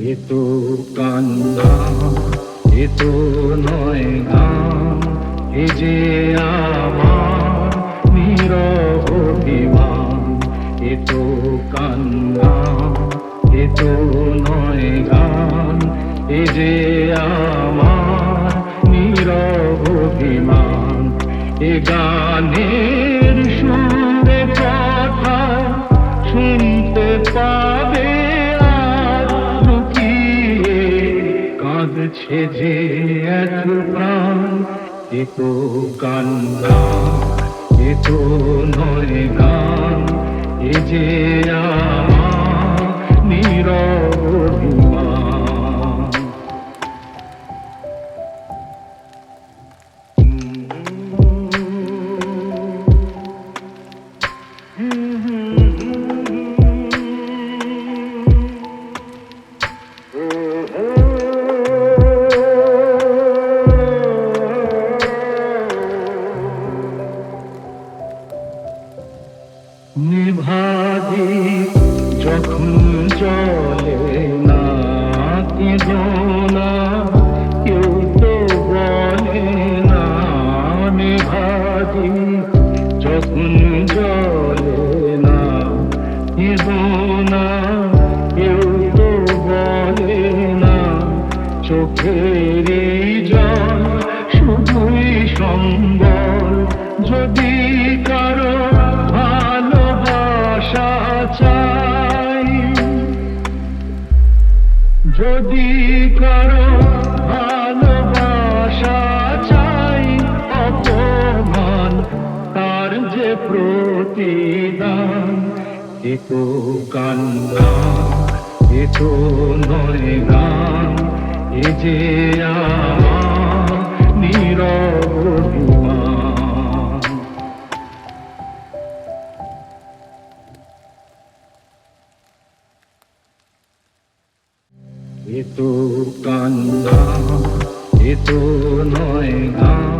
এ তো কান্না এ নয় গান, এ যে আমার নীরব অভিমান, এ কান্না এ নয় গান, এ যে আমার অভিমান, এ গানের কাঁদছে যে এক প্রাণ এ তো কান্না এ তো নয় গান এ যে আমার নিভাদি যখন চলে না কেঁদো না কেউ তো বলে না নিভাদি যখন চলে না কেঁদো না কেউ তো বলে না চোখের যদি করো ভালোবাসা চাই, অপমান তার যে প্রতিদান, এ তো কান্না, এ নয় গান এ যে এ তো কান্না এ তো নয় গান।